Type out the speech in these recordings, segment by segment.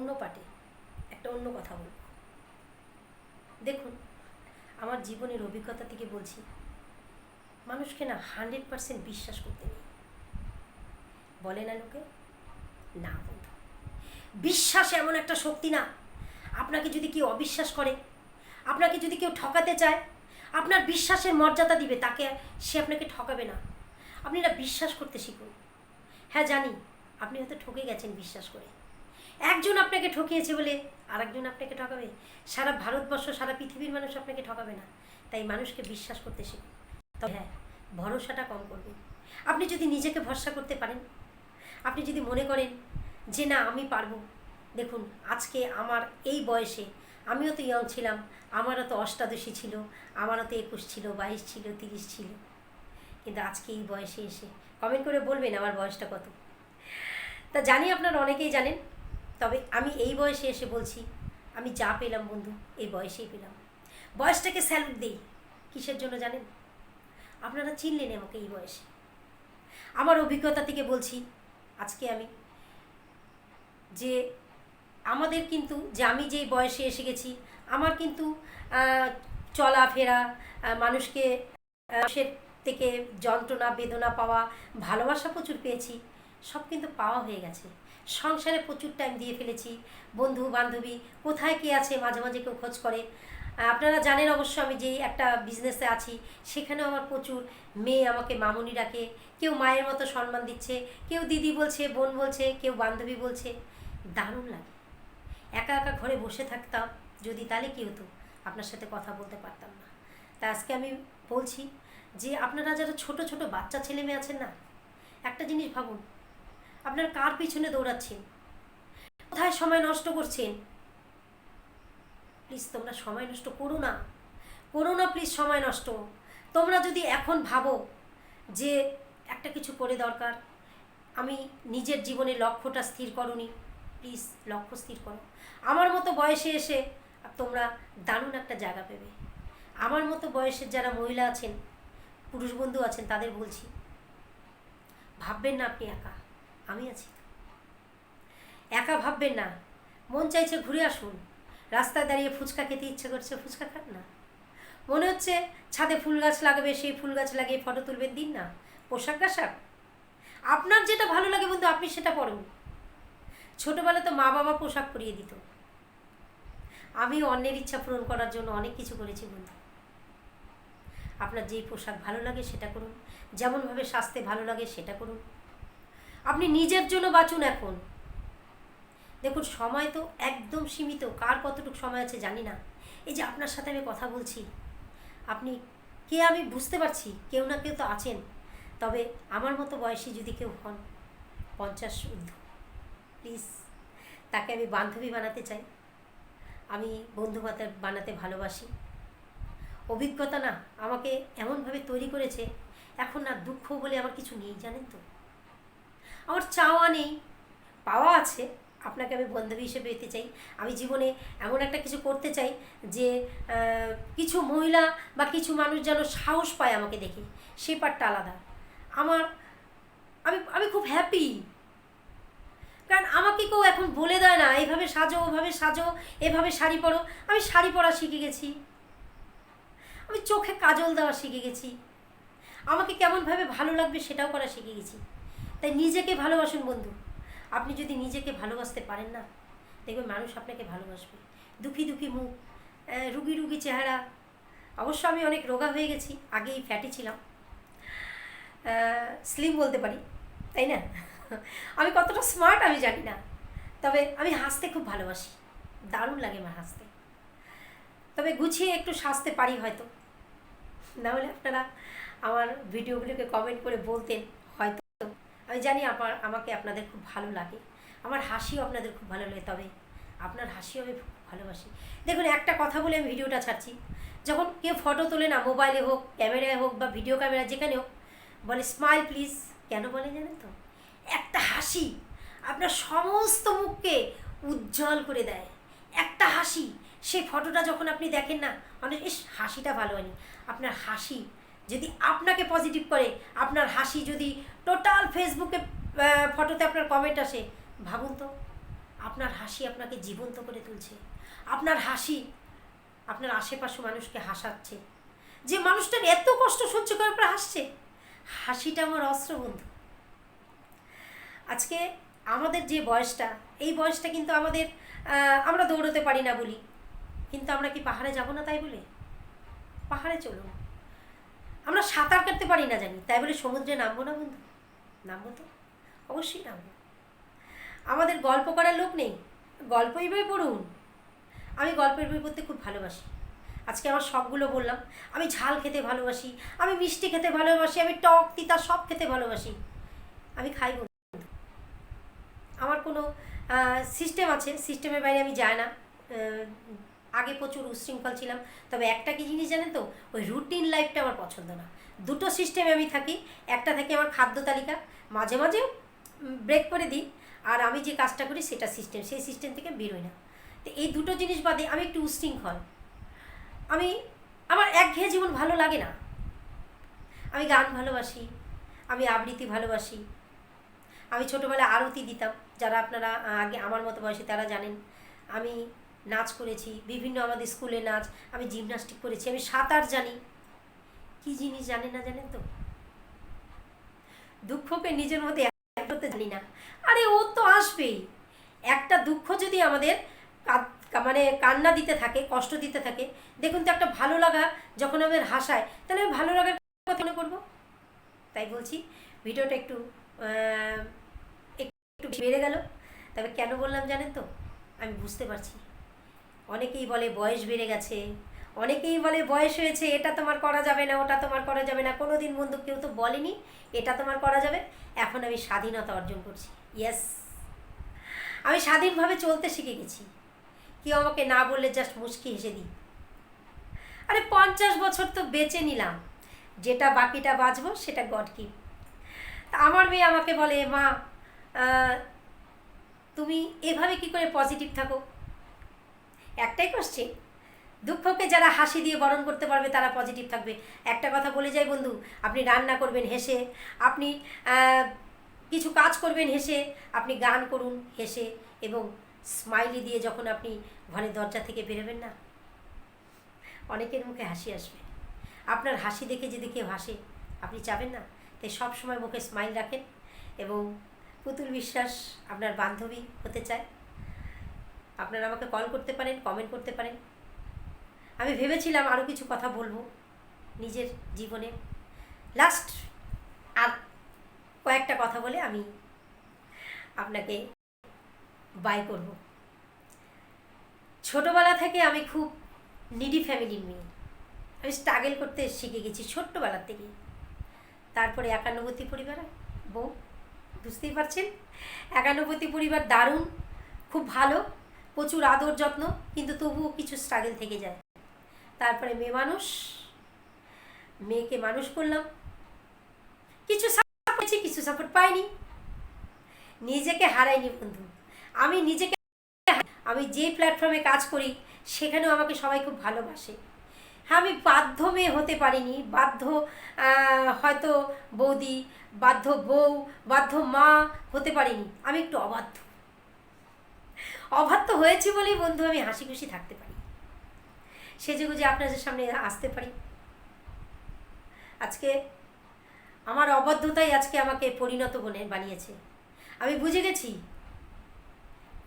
অন্য পাটে একটা অন্য কথা বলব। দেখুন, আমার জীবনের অভিজ্ঞতা থেকে বলছি, মানুষকে না হান্ড্রেড পার্সেন্ট বিশ্বাস করতে নেই। বলে না লোকে, না বন্ধু বিশ্বাস এমন একটা শক্তি না, আপনাকে যদি কেউ অবিশ্বাস করে, আপনাকে যদি কেউ ঠকাতে চায়, আপনার বিশ্বাসের মর্যাদা দিবে, তাকে সে আপনাকে ঠকাবে না। আপনি না বিশ্বাস করতে শিখুন। হ্যাঁ জানি, আপনি হয়তো ঠকে গেছেন বিশ্বাস করে। একজন আপনাকে ঠকিয়েছে বলে আরেকজন আপনাকে ঠকাবে? সারা ভারতবর্ষ, সারা পৃথিবীর মানুষ আপনাকে ঠকাবে না। তাই মানুষকে বিশ্বাস করতে শিখুন। তবে হ্যাঁ ভরসাটা কম করবেন। আপনি যদি নিজেকে ভরসা করতে পারেন, আপনি যদি মনে করেন যে না, আমি পারব। দেখুন, আজকে আমার এই বয়সে আমিও তো ইয়ং ছিলাম, আমারও তো অষ্টাদশী ছিল, আমারও তো একুশ ছিল, বাইশ ছিল, তিরিশ ছিল। কিন্তু আজকে এই বয়সে এসে কমেন্ট করে বলবেন আমার বয়সটা কত। তা জানি আপনারা অনেকেই জানেন তবে আমি এই বয়সে এসে বলছি, আমি যা পেলাম বন্ধু, এই বয়সেই পেলাম। বয়সটাকে স্যালুট দিই। কিসের জন্য জানেন? আপনারা চিনলেন আমাকে এই বয়সে। আমার অভিজ্ঞতা থেকে বলছি, আজকে আমি, যে আমাদের কিন্তু, যে আমি যেই বয়সে এসে গেছি, আমার কিন্তু চলাফেরা মানুষকে মানুষের থেকে যন্ত্রণা, বেদনা পাওয়া, ভালোবাসা প্রচুর পেয়েছি, সব কিন্তু পাওয়া হয়ে গেছে। সংসারে প্রচুর টাইম দিয়ে ফেলেছি। বন্ধু, বান্ধবী, কোথায় কে আছে মাঝে মাঝে কেউ খোঁজ করে। আপনারা জানেন অবশ্য আমি যেই একটা বিজনেসে আছি, সেখানেও আমার প্রচুর মেয়ে আমাকে মামুনি ডাকে। কেউ মায়ের মতো সম্মান দিচ্ছে, কেউ দিদি বলছে, বোন বলছে, কেউ বান্ধবী বলছে। দারুণ লাগে। একা একা ঘরে বসে থাকতাম, যদি তাহলে কী হতো? আপনার সাথে কথা বলতে পারতাম না। তা আজকে আমি বলছি যে, আপনারা যারা ছোট ছোট বাচ্চা ছেলে মেয়ে আছেন না, একটা জিনিস ভাবুন আপনারা কার পিছনে দৌড়াচ্ছেন? কোথায় সময় নষ্ট করছেন? প্লিজ তোমরা সময় নষ্ট করো না। করো না প্লিজ সময় নষ্ট। তোমরা যদি এখন ভাবো যে একটা কিছু করে দরকার, আমি নিজের জীবনে লক্ষ্যটা স্থির করনি, প্লিজ লক্ষ্য স্থির করো। আমার মতো বয়সে এসে তোমরা দারুণ একটা জায়গা পেবে। আমার মতো বয়সের যারা মহিলা আছেন, পুরুষ বন্ধু আছেন, তাদের বলছি, ভাববেন না আপনি একা। আমি আছি। একা ভাববেন না। মন চাইছে ঘুরে আসুন। রাস্তায় দাঁড়িয়ে ফুচকা খেতে ইচ্ছে করছে, ফুচকা খান না। মনে হচ্ছে ছাদে ফুল গাছ লাগাবে, সেই ফুল গাছ লাগিয়ে ফটো তুলবেন দিন না। পোশাক আশাক আপনার যেটা ভালো লাগে বন্ধু, আপনি সেটা পড়ুন ছোটোবেলা তো মা বাবা পোশাক পরিয়ে দিত। আমি অন্যের ইচ্ছা পূরণ করার জন্য অনেক কিছু করেছি বন্ধু। আপনার যেই পোশাক ভালো লাগে সেটা করুন। যেমনভাবে স্বাস্থ্যে ভালো লাগে সেটা করুন। আপনি নিজের জন্য বাঁচুন এখন। দেখুন, সময় তো একদম সীমিত। কার কতটুকু সময় আছে জানি না। এই যে আপনার সাথে আমি কথা বলছি, আপনি কে আমি বুঝতে পারছি, কেউ না কেউ তো আছেন। তবে আমার মতো বয়সী যদি কেউ হন, পঞ্চাশ ঊর্ধ্ব, প্লিজ, তাকে আমি বান্ধবী বানাতে চাই। আমি বন্ধু বানাতে ভালোবাসি। অভিজ্ঞতা না আমাকে এমনভাবে তৈরি করেছে, এখন না দুঃখ বলে আমার কিছু নেই, জানেন তো? আমার চাওয়া নেই, পাওয়া আছে, আপনাকে আমি বান্ধবী হিসেবে পেতে চাই। আমি জীবনে এমন একটা কিছু করতে চাই যে কিছু মহিলা বা কিছু মানুষ যেন সাহস পায় আমাকে দেখে, সেই পার্টটা আলাদা। আমার, আমি আমি খুব হ্যাপি কারণ আমাকে কেউ এখন বলে দেয় না, এইভাবে সাজো, ওভাবে সাজো, এভাবে শাড়ি পরো। আমি শাড়ি পরা শিখে গেছি। আমি চোখে কাজল দেওয়া শিখে গেছি। আমাকে কেমনভাবে ভালো লাগবে সেটাও করা শিখে গেছি। তাই নিজেকে ভালোবাসুন বন্ধু। আপনি যদি নিজেকে ভালোবাসতে পারেন না, দেখবেন মানুষ আপনাকে ভালোবাসবে। দুঃখী দুঃখী মুখ রুগী রুগী চেহারা। অবশ্য আমি অনেক রোগা হয়ে গেছি, আগেই ফ্যাটি ছিলাম। স্লিম বলতে পারি, তাই না? আমি কতটা স্মার্ট আমি জানি না। তবে আমি হাসতে খুব ভালোবাসি। দারুণ লাগে আমার হাসতে। তবে গুছিয়ে একটু সাজতে পারি হয়তো। নাহলে আপনারা আমার ভিডিওগুলোকে কমেন্ট করে বলতেন। আমি জানি আমার আমাকে আপনাদের খুব ভালো লাগে। আমার হাসিও আপনাদের খুব ভালো লাগে, তবে আপনার হাসিও আমি খুব ভালোবাসি। দেখুন, একটা কথা বলে আমি ভিডিওটা ছাড়ছি। যখন কেউ ফটো তোলে না মোবাইলে হোক, ক্যামেরায় হোক বা ভিডিও ক্যামেরা যেখানে হোক, বলে স্মাইল প্লিজ কেন বলে জানেন তো? একটা হাসি আপনার সমস্ত মুখকে উজ্জ্বল করে দেয়। একটা হাসি, সেই ফটোটা যখন আপনি দেখেন না, অনেক, ইস, হাসিটা ভালো হয়নি। আপনার হাসি যদি আপনাকে পজিটিভ করে, আপনার হাসি যদি টোটাল ফেসবুকে ফটোতে আপনার কমেন্ট আসে। ভাবুন তো, আপনার হাসি আপনাকে জীবন্ত করে তুলছে। আপনার হাসি আপনার আশেপাশে মানুষকে হাসাচ্ছে। যে মানুষটার এত কষ্ট সহ্য করার পর হাসছে, হাসিটা আমার অস্ত্র বন্ধু। আজকে আমাদের যে বয়সটা, এই বয়সটা কিন্তু আমাদের আমরা দৌড়তে পারি না বলি। কিন্তু আমরা কি পাহাড়ে যাব না তাই বলে? পাহাড়ে চলুন। আমরা সাঁতার কাটতে পারি না জানি, তাই বলে সমুদ্রে নামবো না বন্ধু? নামবো তো? অবশ্যই নামবো। আমাদের গল্প করার লোক নেই। গল্পই বই পড়ুন। আমি গল্পের বই পড়তে খুব ভালোবাসি। আজকে আমার সবগুলো বললাম। আমি ঝাল খেতে ভালোবাসি। আমি মিষ্টি খেতে ভালোবাসি। আমি টক, তিতা সব খেতে ভালোবাসি। আমি খাই বন্ধু। আমার কোনো সিস্টেম আছে। সিস্টেমের বাইরে আমি যাই না। আগে প্রচুর উশৃঙ্খল ছিলাম। তবে একটা কি জিনিস জানেন তো? ওই রুটিন লাইফটা আমার পছন্দ না। দুটো সিস্টেমে আমি থাকি। একটা থাকে আমার খাদ্য তালিকা। মাঝে মাঝে ব্রেক করে দিই। আর আমি যে কাজটা করি সেটা সিস্টেম সেই সিস্টেম থেকে বেরোই না। তো এই দুটো জিনিস বাদে আমি একটু উশৃঙ্খল। আমি, আমার একঘেয়ে জীবন ভালো লাগে না। আমি গান ভালোবাসি। আমি আবৃত্তি ভালোবাসি। আমি ছোটোবেলায় আরতি দিতাম। যারা আপনারা আগে আমার মতো বয়সে তারা জানেন। আমি নাচ করেছি, বিভিন্ন আমাদের স্কুলে নাচ, আমি জিমনাস্টিক করেছি, আমি সাঁতার জানি। কি জিনিস জানে না জানেন তো? দুঃখকে নিজের মধ্যে জানি না। আরে ও তো আসবেই। একটা দুঃখ যদি আমাদের মানে কান্না দিতে থাকে, কষ্ট দিতে থাকে, দেখুন তো একটা ভালো লাগা যখন আমাদের হাসায়, তাহলে আমি ভালো লাগার কথা মনে করব। তাই বলছি, ভিডিওটা একটু একটু বেড়ে গেল। তবে কেন বললাম জানেন তো? আমি বুঝতে পারছি। অনেকেই বলে বয়স বেড়ে গেছে। অনেকেই বলে বয়স হয়েছে, এটা তোমার করা যাবে না, ওটা তোমার করা যাবে না। কোনো দিন বন্ধু কেউ তো বলেনি, এটা তোমার করা যাবে। এখন আমি স্বাধীনতা অর্জন করছি। ইয়েস আমি স্বাধীনভাবে চলতে শিখে গেছি। কেউ আমাকে না বললে জাস্ট মুচকি হেসে দিই। আরে পঞ্চাশ বছর তো বেঁচে নিলাম। যেটা বাকিটা বাঁচবো, সেটা গড কি আমার মেয়ে আমাকে বলে, মা তুমি এভাবে কি করে পজিটিভ থাকো? একটাই কোশ্চেন দুঃখকে যারা হাসি দিয়ে বরণ করতে পারবে তারা পজিটিভ থাকবে। একটা কথা বলে যাই বন্ধু, আপনি রান্না করবেন হেসে, আপনি কিছু কাজ করবেন হেসে, আপনি গান করুন হেসে এবং স্মাইলি দিয়ে যখন আপনি ঘরের দরজা থেকে বেরোবেন না, অনেকের মুখে হাসি আসবে। আপনার হাসি দেখে যদি কেউ হাসে, আপনি চাবেন না, তাই সব সময় মুখে স্মাইল রাখেন এবং পুতুল বিশ্বাস আপনার বান্ধবী হতে চায়। আপনারা আমাকে কল করতে পারেন কমেন্ট করতে পারেন। আমি ভেবেছিলাম আরও কিছু কথা বলব নিজের জীবনে। লাস্ট আর কয়েকটা কথা বলে আমি আপনাকে বাই করব। ছোটোবেলা থেকে আমি খুব নিডি ফ্যামিলির মেয়ে। আমি স্ট্রাগল করতে শিখে গেছি ছোট্টবেলার থেকে। তারপরে একান্নবর্তী পরিবার, বউ, বুঝতেই পারছেন? একান্নবর্তী পরিবার দারুণ, খুব ভালো। প্রচুর আদর যত্ন, কিন্তু তবুও কিছু স্ট্রাগল থেকে যায়। তারপরে মেয়ে মানুষ, মেয়েকে মানুষ করলাম। কিছু সাপোর্ট কিছু সাপোর্ট পাইনি। নিজেকে হারাইনি বন্ধু। আমি নিজেকে আমি যে প্ল্যাটফর্মে কাজ করি, সেখানেও আমাকে সবাই খুব ভালোবাসে। হ্যাঁ আমি বাধ্য মেয়ে হতে পারিনি, বাধ্য হয়তো বৌদি, বাধ্য বউ, বাধ্য মা হতে পারিনি। আমি একটু অবাধ্য। অবাধ্য হয়েছি বলেই বন্ধু, আমি হাসি খুশি থাকতে পারি। সেজে গুজে আপনাদের সামনে আসতে পারি। আজকে আমার অবাধ্যতাই আজকে আমাকে পরিণত বনে বানিয়েছে। আমি বুঝে গেছি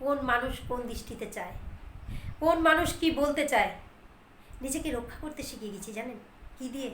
কোন মানুষ কোন দৃষ্টিতে চায়, কোন মানুষ কি বলতে চায়। নিজেকে রক্ষা করতে শিখে গেছি, জানেন? কি দিয়ে?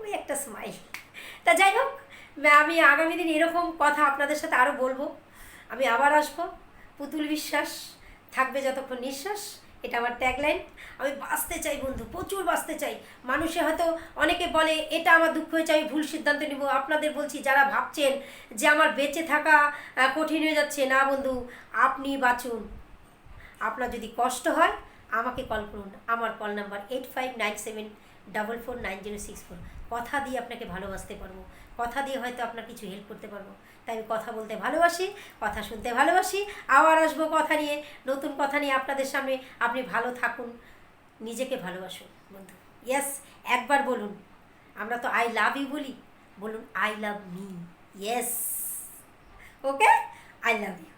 ওই একটা স্মাইল তা যাই হোক আমি আগামী দিন এরকম কথা আপনাদের সাথে আরও বলব। আমি আবার আসব। পুতুল বিশ্বাস। থাকবে যতক্ষণ নিঃশ্বাস, এটা আমার ট্যাগলাইন আমি বাঁচতে চাই বন্ধু, প্রচুর বাঁচতে চাই। মানুষে হয়তো অনেকে বলে, এটা আমার দুঃখ হয়েছে, আমি ভুল সিদ্ধান্ত নিব। আপনাদের বলছি, যারা ভাবছেন যে আমার বেঁচে থাকা কঠিন হয়ে যাচ্ছে, না বন্ধু, আপনি বাঁচুন। আপনার যদি কষ্ট হয়, আমাকে কল করুন। আমার call number eight five nine seven double four nine zero six four কথা দিয়ে আপনাকে ভালোবাসতে পারব। কথা দিয়ে হয়তো আপনার কিছু হেল্প করতে পারব। তাই আমি কথা বলতে ভালোবাসি, কথা শুনতে ভালোবাসি। আবার আসব কথা নিয়ে, নতুন কথা নিয়ে আপনাদের সামনে। আপনি ভালো থাকুন, নিজেকে ভালোবাসুন বন্ধু। ইয়েস একবার বলুন, আমরা তো আই লাভ ইউ বলি। বলুন I love me yes okay I love you